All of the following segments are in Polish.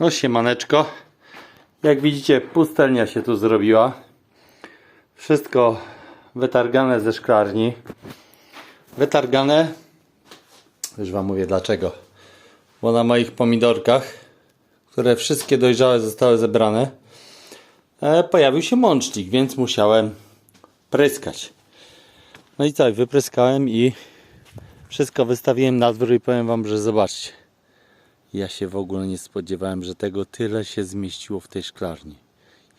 No siemaneczko. Jak widzicie pustelnia się tu zrobiła. Wszystko wytargane ze szklarni. Wytargane. Już wam mówię dlaczego. Bo na moich pomidorkach, które wszystkie dojrzałe zostały zebrane, e, pojawił się mącznik, więc musiałem pryskać. No i tak, wypryskałem i wszystko wystawiłem na dwór i powiem wam, że zobaczcie. Ja się w ogóle nie spodziewałem, że tego tyle się zmieściło w tej szklarni.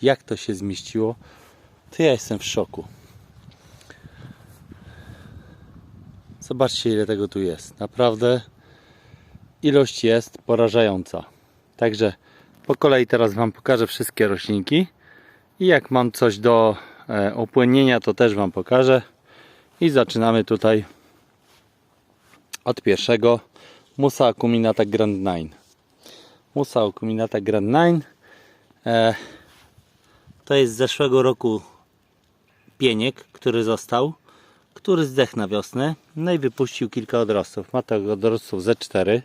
Jak to się zmieściło, to ja jestem w szoku. Zobaczcie ile tego tu jest. Naprawdę ilość jest porażająca. Także po kolei teraz Wam pokażę wszystkie roślinki. I jak mam coś do e, opłynienia, to też Wam pokażę. I zaczynamy tutaj od pierwszego Musa acuminata Grand 9. Musa acuminata Grand 9 e, to jest z zeszłego roku pieniek, który został, który zdechł na wiosnę. No i wypuścił kilka odrostów. Ma tych odrostów ze 4.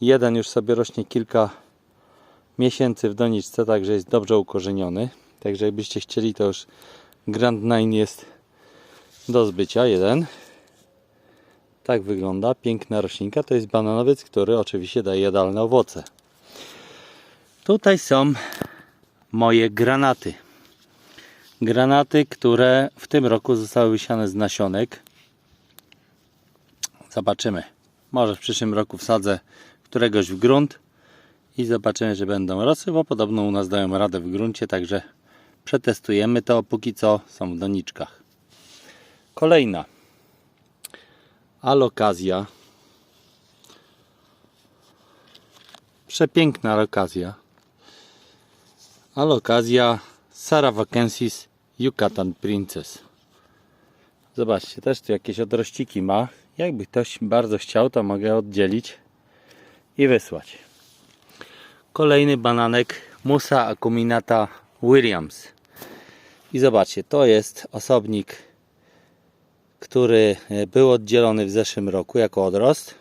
Jeden już sobie rośnie kilka miesięcy w doniczce, także jest dobrze ukorzeniony. Także jakbyście chcieli, to już Grand 9 jest do zbycia. Jeden. Tak wygląda piękna roślinka. To jest bananowiec, który oczywiście daje jadalne owoce. Tutaj są moje granaty. Granaty, które w tym roku zostały wysiane z nasionek. Zobaczymy. Może w przyszłym roku wsadzę któregoś w grunt i zobaczymy, że będą rosły, bo podobno u nas dają radę w gruncie, także przetestujemy to. Póki co są w doniczkach. Kolejna alokazja. Przepiękna alokazja. Alokazja Saravacensis Yucatan Princess. Zobaczcie, też tu jakieś odrościki ma. Jakby ktoś bardzo chciał, to mogę oddzielić i wysłać. Kolejny bananek Musa acuminata Williams. I zobaczcie, to jest osobnik który e, był oddzielony w zeszłym roku jako odrost.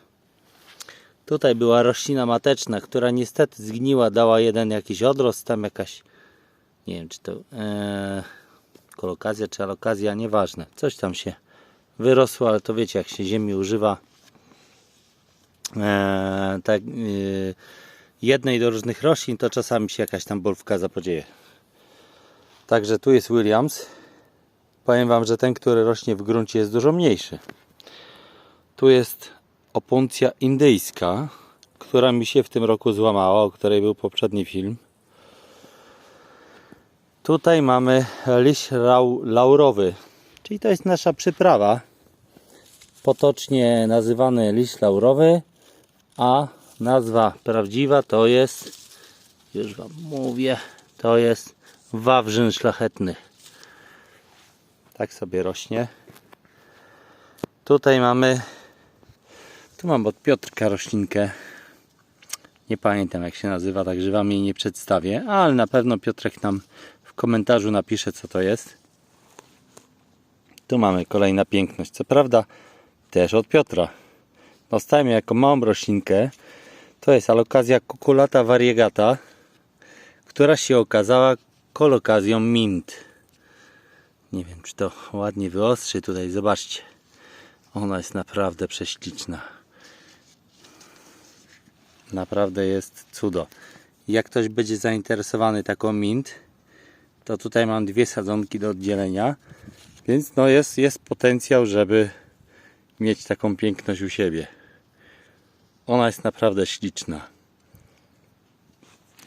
Tutaj była roślina mateczna, która niestety zgniła, dała jeden jakiś odrost, tam jakaś, nie wiem czy to e, kolokazja czy alokazja, nieważne, coś tam się wyrosło, ale to wiecie jak się ziemi używa e, tak, e, jednej do różnych roślin, to czasami się jakaś tam bolówka zapodzieje. Także tu jest Williams. Powiem Wam, że ten, który rośnie w gruncie jest dużo mniejszy. Tu jest opuncja indyjska, która mi się w tym roku złamała, o której był poprzedni film. Tutaj mamy liść laurowy, czyli to jest nasza przyprawa. Potocznie nazywany liść laurowy, a nazwa prawdziwa to jest, już Wam mówię, to jest wawrzyn szlachetny. Tak sobie rośnie. Tutaj mamy, tu mam od Piotrka roślinkę. Nie pamiętam jak się nazywa, także Wam jej nie przedstawię, ale na pewno Piotrek nam w komentarzu napisze co to jest. Tu mamy kolejna piękność. Co prawda też od Piotra. Dostałem jako małą roślinkę. To jest alokazja cuculata variegata, która się okazała kolokazją mint. Nie wiem, czy to ładnie wyostrzy tutaj. Zobaczcie. Ona jest naprawdę prześliczna. Naprawdę jest cudo. Jak ktoś będzie zainteresowany taką mint, to tutaj mam dwie sadzonki do oddzielenia. Więc no jest, jest potencjał, żeby mieć taką piękność u siebie. Ona jest naprawdę śliczna.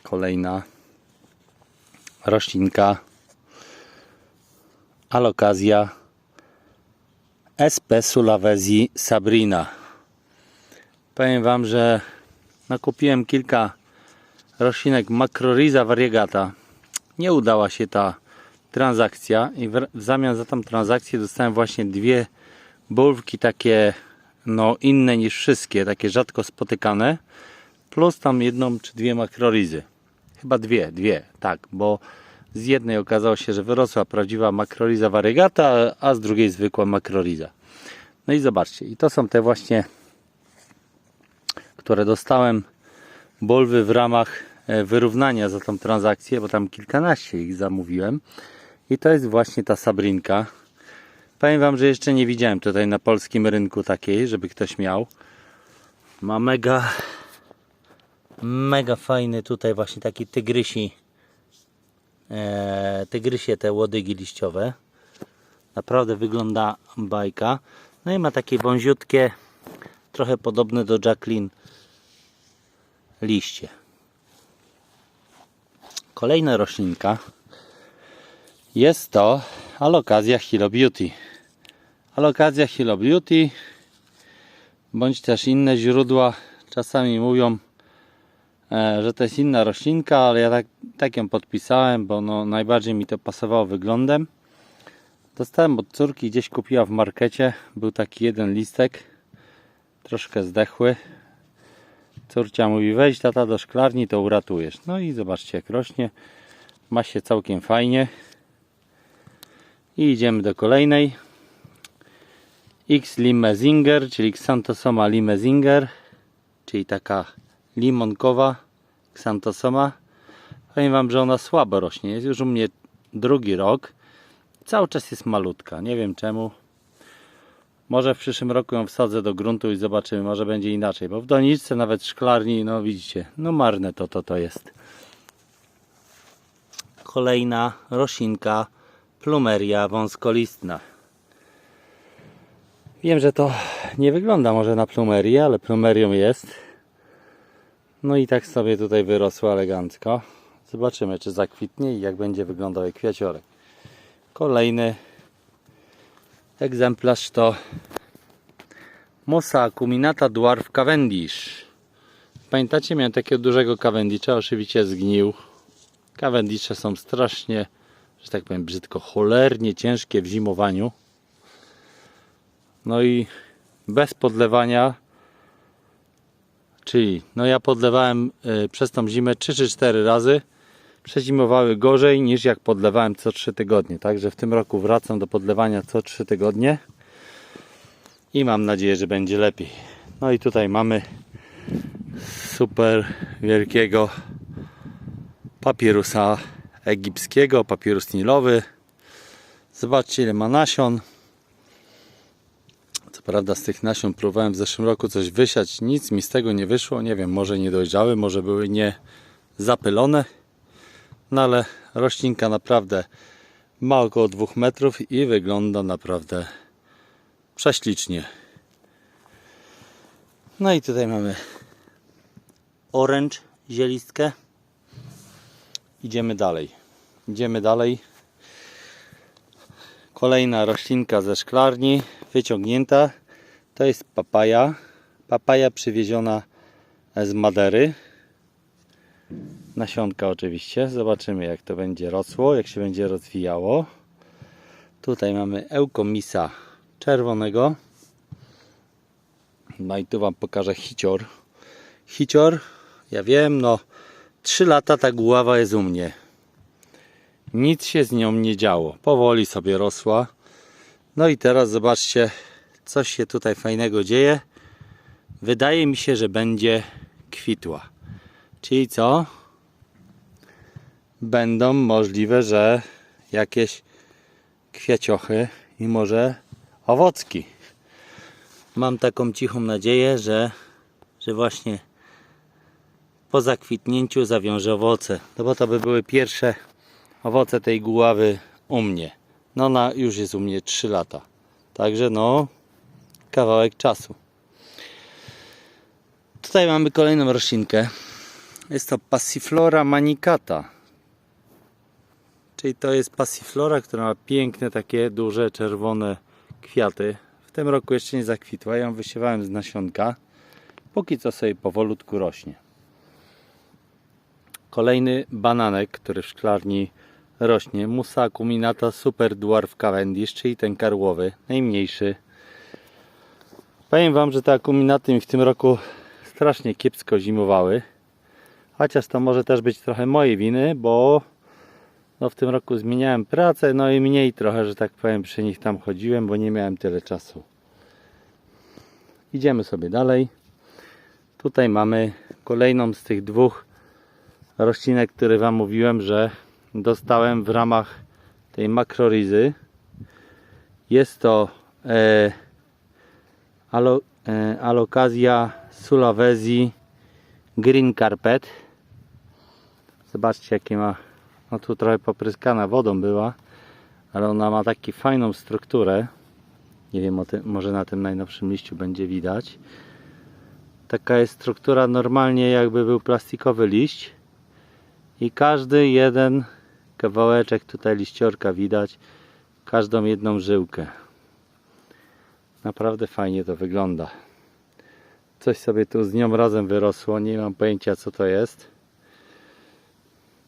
Kolejna roślinka alokazja SP Sulawesi Sabrina. Powiem Wam, że nakupiłem kilka roślinek Macrorhiza variegata. Nie udała się ta transakcja i w zamian za tą transakcję dostałem właśnie dwie bulwki takie no inne niż wszystkie, takie rzadko spotykane plus tam jedną czy dwie makrorizy. Chyba dwie, dwie, tak, bo z jednej okazało się, że wyrosła prawdziwa makroliza variegata, a z drugiej zwykła makroliza. No i zobaczcie, i to są te właśnie, które dostałem bolwy w ramach e, wyrównania za tą transakcję, bo tam kilkanaście ich zamówiłem. I to jest właśnie ta Sabrinka. Powiem Wam, że jeszcze nie widziałem tutaj na polskim rynku takiej, żeby ktoś miał. Ma mega, mega fajny tutaj właśnie taki tygrysi, e, tygrysie te łodygi liściowe. Naprawdę wygląda bajka. No i ma takie wąziutkie, trochę podobne do Jacqueline liście. Kolejna roślinka jest to alokazja Hilo Beauty. Alokazja Hilo Beauty bądź też inne źródła czasami mówią, że to jest inna roślinka, ale ja tak, tak ją podpisałem, bo no, najbardziej mi to pasowało wyglądem. Dostałem od córki, gdzieś kupiła w markecie. Był taki jeden listek, troszkę zdechły. Córcia mówi, wejdź tata do szklarni, to uratujesz. No i zobaczcie jak rośnie. Ma się całkiem fajnie. I idziemy do kolejnej. X Limezinger, czyli Xanthosoma Limezinger, czyli taka limonkowa Xanthosoma. Powiem Wam, że ona słabo rośnie. Jest już u mnie drugi rok. Cały czas jest malutka. Nie wiem czemu. Może w przyszłym roku ją wsadzę do gruntu i zobaczymy. Może będzie inaczej. Bo w doniczce, nawet szklarni, no widzicie, no marne to to, to jest. Kolejna roślinka plumeria wąskolistna. Wiem, że to nie wygląda może na plumerię, ale plumerią jest. No i tak sobie tutaj wyrosła elegancko. Zobaczymy, czy zakwitnie i jak będzie wyglądał jej kwiaciorek. Kolejny egzemplarz to Mosa acuminata dwarf Cavendish. Pamiętacie, miałem takiego dużego Cavendisha, oczywiście zgnił. Cavendishe są strasznie, że tak powiem brzydko, cholernie ciężkie w zimowaniu. No i bez podlewania, czyli no ja podlewałem y, przez tą zimę 3 czy 4 razy. Przezimowały gorzej niż jak podlewałem co 3 tygodnie. Także w tym roku wracam do podlewania co 3 tygodnie. I mam nadzieję, że będzie lepiej. No i tutaj mamy super wielkiego papirusa egipskiego, papirus nilowy. Zobaczcie ile ma nasion. Prawda z tych nasion próbowałem w zeszłym roku coś wysiać, nic mi z tego nie wyszło. Nie wiem, może nie dojrzały, może były nie zapylone. No ale roślinka naprawdę ma około 2 metrów i wygląda naprawdę prześlicznie. No i tutaj mamy orange zielistkę. Idziemy dalej. Idziemy dalej. Kolejna roślinka ze szklarni, wyciągnięta. To jest papaja. Papaja przywieziona z Madery. Nasionka oczywiście. Zobaczymy jak to będzie rosło, jak się będzie rozwijało. Tutaj mamy eukomisa czerwonego. No i tu Wam pokażę hicior. Hicior, ja wiem, no 3 lata ta głowa jest u mnie. Nic się z nią nie działo. Powoli sobie rosła. No i teraz zobaczcie, coś się tutaj fajnego dzieje. Wydaje mi się, że będzie kwitła. Czyli co? Będą możliwe, że jakieś kwiaciochy i może owocki. Mam taką cichą nadzieję, że, że właśnie po zakwitnięciu zawiąże owoce. No bo to by były pierwsze owoce tej guławy u mnie. No ona już jest u mnie 3 lata. Także no kawałek czasu. Tutaj mamy kolejną roślinkę. Jest to Passiflora manicata. Czyli to jest Passiflora, która ma piękne takie duże czerwone kwiaty. W tym roku jeszcze nie zakwitła. Ja ją wysiewałem z nasionka. Póki co sobie powolutku rośnie. Kolejny bananek, który w szklarni rośnie. Musa acuminata Super Dwarf Cavendish, czyli ten karłowy, najmniejszy. Powiem Wam, że te akuminaty mi w tym roku strasznie kiepsko zimowały. Chociaż to może też być trochę mojej winy, bo no w tym roku zmieniałem pracę, no i mniej trochę, że tak powiem, przy nich tam chodziłem, bo nie miałem tyle czasu. Idziemy sobie dalej. Tutaj mamy kolejną z tych dwóch roślinek, który Wam mówiłem, że dostałem w ramach tej makrorizy. Jest to e, alo, e, Alocasia sulawesi green carpet. Zobaczcie jakie ma, no tu trochę popryskana wodą była, ale ona ma taką fajną strukturę. Nie wiem, może na tym najnowszym liściu będzie widać. Taka jest struktura normalnie jakby był plastikowy liść i każdy jeden kawałeczek tutaj liściorka widać, każdą jedną żyłkę. Naprawdę fajnie to wygląda. Coś sobie tu z nią razem wyrosło, nie mam pojęcia co to jest.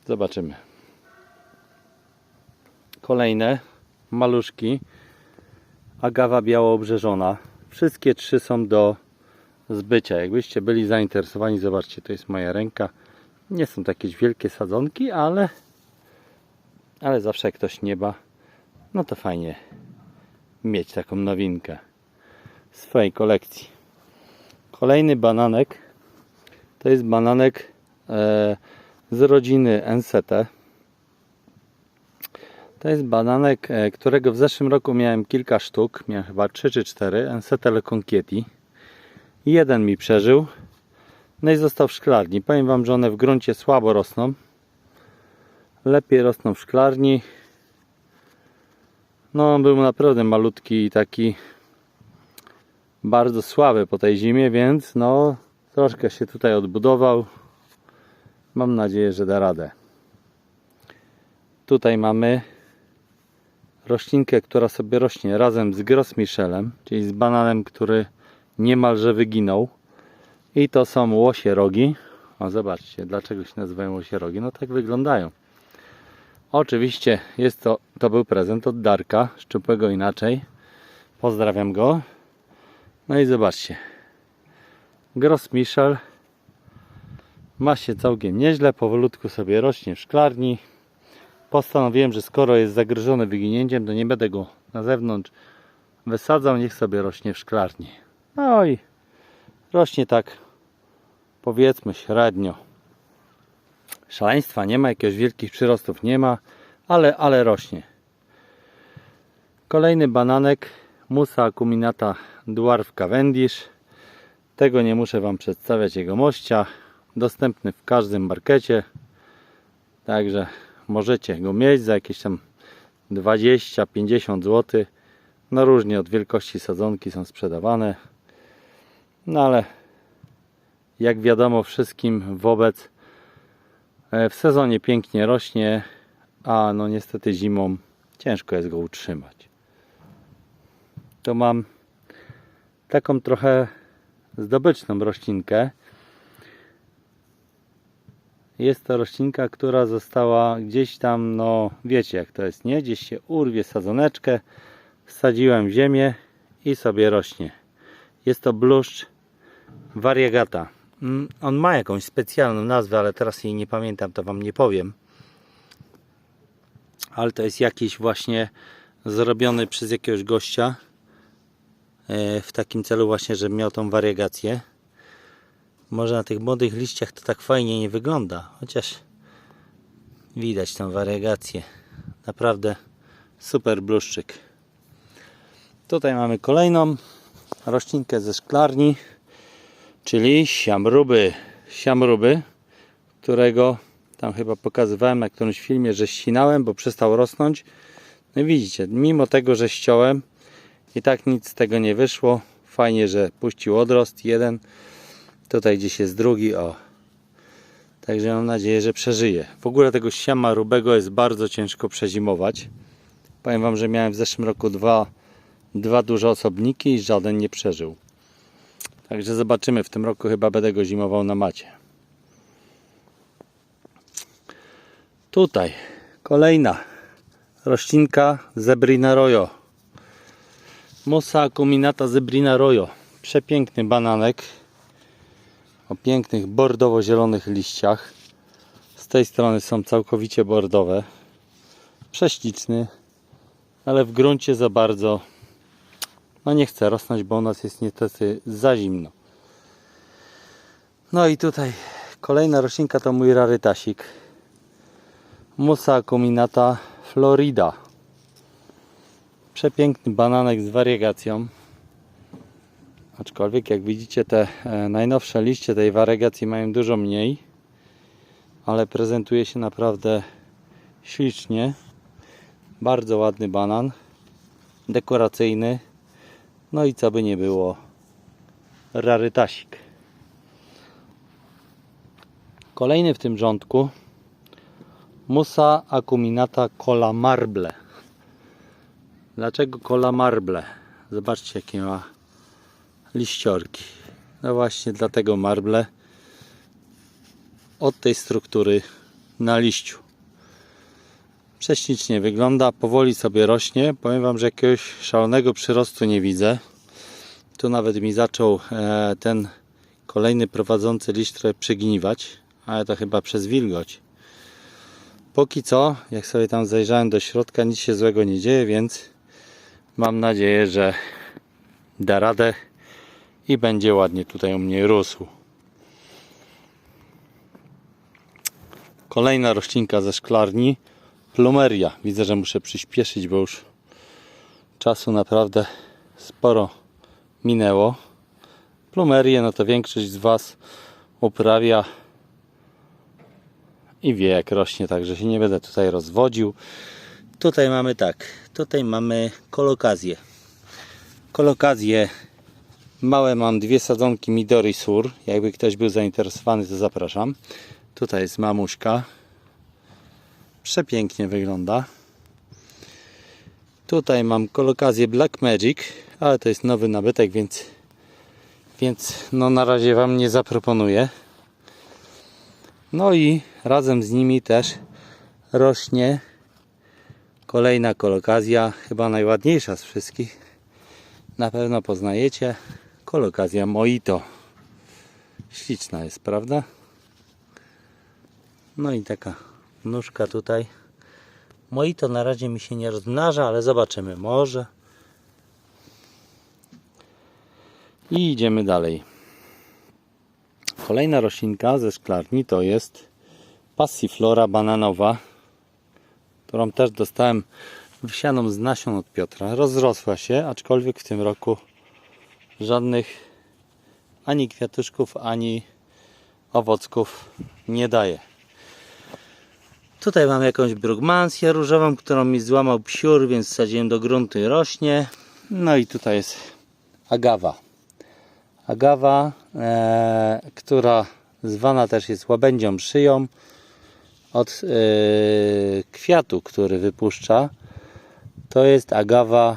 Zobaczymy. Kolejne maluszki. Agawa białoobrzeżona. Wszystkie trzy są do zbycia. Jakbyście byli zainteresowani, zobaczcie, to jest moja ręka. Nie są to jakieś wielkie sadzonki, ale ale zawsze jak ktoś nie ba, no to fajnie mieć taką nowinkę w swojej kolekcji. Kolejny bananek to jest bananek e, z rodziny Ensete. To jest bananek, e, którego w zeszłym roku miałem kilka sztuk, miałem chyba 3 czy 4, Ensete Le. Jeden mi przeżył, no i został w szklarni. Powiem Wam, że one w gruncie słabo rosną. Lepiej rosną w szklarni. No, on był naprawdę malutki i taki bardzo słaby po tej zimie, więc no, troszkę się tutaj odbudował. Mam nadzieję, że da radę. Tutaj mamy roślinkę, która sobie rośnie razem z Grossmichelem, czyli z bananem, który niemalże wyginął. I to są łosie rogi. O, zobaczcie, dlaczego się nazywają łosie rogi. No tak wyglądają. Oczywiście jest to, to był prezent od Darka, szczupłego inaczej. Pozdrawiam go. No i zobaczcie. Gross Michel ma się całkiem nieźle, powolutku sobie rośnie w szklarni. Postanowiłem, że skoro jest zagrożony wyginięciem, to nie będę go na zewnątrz wysadzał, niech sobie rośnie w szklarni. No i rośnie tak powiedzmy średnio. Szaleństwa nie ma, jakiegoś wielkich przyrostów nie ma, ale, ale rośnie. Kolejny bananek Musa acuminata Dwarf Cavendish. Tego nie muszę Wam przedstawiać jego mościa. Dostępny w każdym markecie. Także możecie go mieć za jakieś tam 20-50 zł. No różnie od wielkości sadzonki są sprzedawane. No ale jak wiadomo wszystkim wobec w sezonie pięknie rośnie, a no niestety zimą ciężko jest go utrzymać. To mam taką trochę zdobyczną roślinkę. Jest to roślinka, która została gdzieś tam, no wiecie jak to jest, nie? Gdzieś się urwie sadzoneczkę, wsadziłem w ziemię i sobie rośnie. Jest to bluszcz variegata. Mm, On ma jakąś specjalną nazwę, ale teraz jej nie pamiętam, to Wam nie powiem. Ale to jest jakiś właśnie zrobiony przez jakiegoś gościa e, w takim celu właśnie, żeby miał tą wariegację. Może na tych młodych liściach to tak fajnie nie wygląda, chociaż widać tą wariegację. Naprawdę super bluszczyk. Tutaj mamy kolejną roślinkę ze szklarni, czyli siamruby. Siamruby, którego tam chyba pokazywałem na którymś filmie, że ścinałem, bo przestał rosnąć. No widzicie, mimo tego, że ściąłem i tak nic z tego nie wyszło. Fajnie, że puścił odrost jeden. Tutaj gdzieś jest drugi, o. Także mam nadzieję, że przeżyje. W ogóle tego siama rubego jest bardzo ciężko przezimować. Powiem Wam, że miałem w zeszłym roku dwa, dwa duże osobniki i żaden nie przeżył. Także zobaczymy. W tym roku chyba będę go zimował na macie. Tutaj kolejna roślinka Zebrina Royo. Musa acuminata Zebrina Royo. Przepiękny bananek o pięknych bordowo-zielonych liściach. Z tej strony są całkowicie bordowe. Prześliczny, ale w gruncie za bardzo no nie chce rosnąć, bo u nas jest niestety za zimno. No i tutaj Kolejna roślinka to mój rarytasik. Musa acuminata florida. Przepiękny bananek z wariegacją. Aczkolwiek jak widzicie te e, najnowsze liście tej wariegacji mają dużo mniej. Ale prezentuje się naprawdę ślicznie. Bardzo ładny banan. Dekoracyjny. No i co by nie było. Rarytasik. Kolejny w tym rządku Musa acuminata cola marble. Dlaczego cola marble? Zobaczcie jakie ma liściorki. No właśnie dlatego marble od tej struktury na liściu. Prześlicznie wygląda, powoli sobie rośnie. Powiem Wam, że jakiegoś szalonego przyrostu nie widzę. Tu nawet mi zaczął e, ten kolejny prowadzący liść trochę przygniwać, ale to chyba przez wilgoć. Póki co, jak sobie tam zajrzałem do środka, nic się złego nie dzieje, więc mam nadzieję, że da radę i będzie ładnie tutaj u mnie rósł. Kolejna roślinka ze szklarni, plumeria. Widzę, że muszę przyspieszyć, bo już czasu naprawdę sporo minęło. Plumerię, no to większość z Was uprawia i wie jak rośnie, także się nie będę tutaj rozwodził. Tutaj mamy tak, tutaj mamy kolokazję. Kolokazję małe mam dwie sadzonki Midori Sur. Jakby ktoś był zainteresowany, to zapraszam. Tutaj jest mamuśka. Przepięknie wygląda. Tutaj mam kolokazję Black Magic, ale to jest nowy nabytek, więc więc no na razie Wam nie zaproponuję. No i razem z nimi też rośnie kolejna kolokazja, chyba najładniejsza z wszystkich. Na pewno poznajecie. Kolokazja Mojito. Śliczna jest, prawda? No i taka nóżka tutaj. Mojito na razie mi się nie rozmnaża, ale zobaczymy. Może. I idziemy dalej. Kolejna roślinka ze szklarni to jest Passiflora bananowa, którą też dostałem wsianą z nasion od Piotra. Rozrosła się, aczkolwiek w tym roku żadnych ani kwiatuszków, ani owocków nie daje. Tutaj mam jakąś brugmansję różową, którą mi złamał psiur, więc wsadziłem do gruntu i rośnie. No i tutaj jest agawa. Agawa, e, która zwana też jest łabędzią szyją od e, kwiatu, który wypuszcza. To jest agawa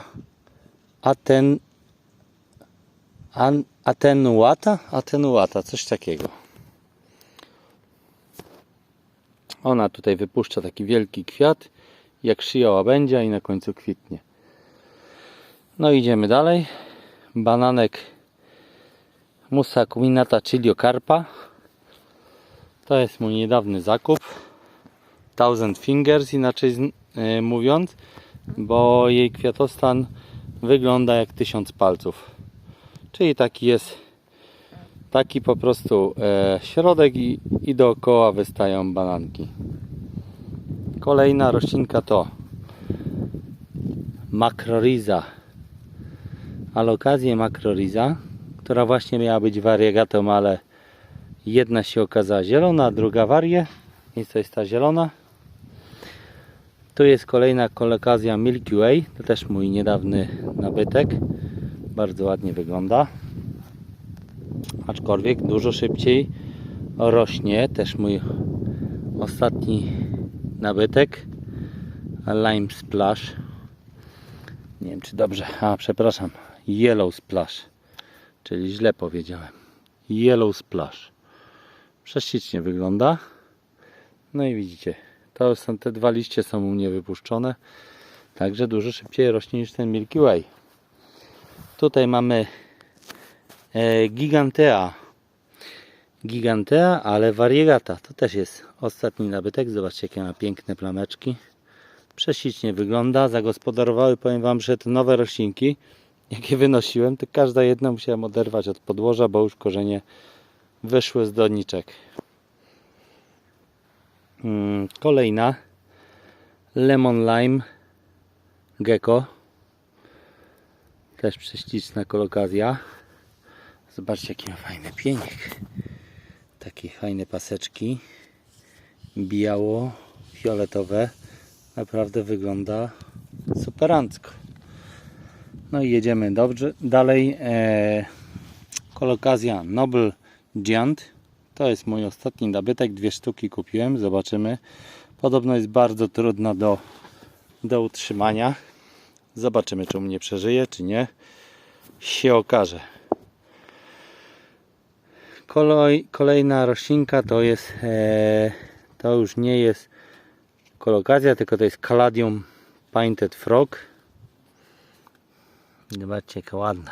aten, an, atenuata? Atenuata, coś takiego. Ona tutaj wypuszcza taki wielki kwiat, jak szyja łabędzia i na końcu kwitnie. No idziemy dalej. Bananek Musa acuminata chiliocarpa. To jest mój niedawny zakup. Thousand Fingers inaczej e, mówiąc, bo jej kwiatostan wygląda jak tysiąc palców. Czyli taki jest taki po prostu e, środek i, i dookoła wystają bananki. Kolejna roślinka to Macrorhiza. Alokazję Macrorhiza, która właśnie miała być wariegatą, ale jedna się okazała zielona, druga warie, więc to jest ta zielona. Tu jest kolejna kolokazja Milky Way, to też mój niedawny nabytek. Bardzo ładnie wygląda. Aczkolwiek dużo szybciej rośnie. Też mój ostatni nabytek. Lime Splash. Nie wiem czy dobrze. A, przepraszam. Yellow Splash. Czyli źle powiedziałem. Yellow Splash. Prześlicznie wygląda. No i widzicie. To są te dwa liście są u mnie wypuszczone. Także dużo szybciej rośnie niż ten Milky Way. Tutaj mamy Gigantea. Gigantea, ale variegata. To też jest ostatni nabytek. Zobaczcie, jakie ma piękne plameczki. Prześlicznie wygląda. Zagospodarowały, powiem Wam, że te nowe roślinki, jakie wynosiłem, to każda jedna musiałem oderwać od podłoża, bo już korzenie wyszły z doniczek. Mm, Kolejna Lemon Lime Gecko. Też prześliczna kolokazja. Zobaczcie jaki ma fajny pienik. Takie fajne paseczki. Biało, fioletowe. Naprawdę wygląda superancko. No i jedziemy dobrze. Dalej e, kolokazja Noble Giant. To jest mój ostatni nabytek. Dwie sztuki kupiłem. Zobaczymy. Podobno jest bardzo trudna do, do utrzymania. Zobaczymy, czy u mnie przeżyje, czy nie. Się okaże. Kolej, kolejna roślinka to jest e, to już nie jest kolokazja, tylko to jest Caladium Painted Frog. Zobaczcie jaka ładna.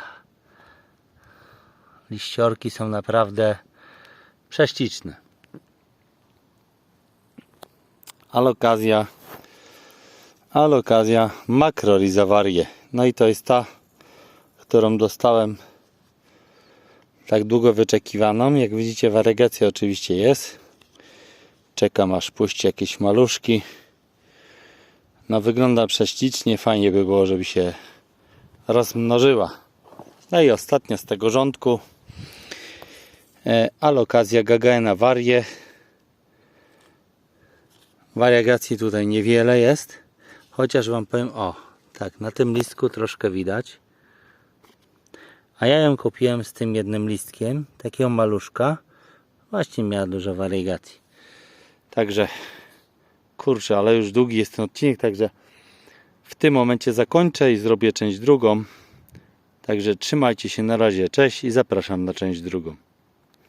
Liściorki są naprawdę prześliczne. Alokazja Alokazja Macrorhizawarie. No i to jest ta, którą dostałem tak długo wyczekiwaną. Jak widzicie warygacja oczywiście jest. Czekam aż puści jakieś maluszki. No wygląda prześlicznie, fajnie by było, żeby się rozmnożyła. No i ostatnia z tego rządku. E, alokazja Gagaena Varie. Wariagacji tutaj niewiele jest. Chociaż wam powiem, o, tak, na tym listku troszkę widać. A ja ją kupiłem z tym jednym listkiem, takiego maluszka. Właśnie miała dużo wariegacji. Także, kurczę, ale już długi jest ten odcinek, także w tym momencie zakończę i zrobię część drugą. Także trzymajcie się na razie, cześć i zapraszam na część drugą.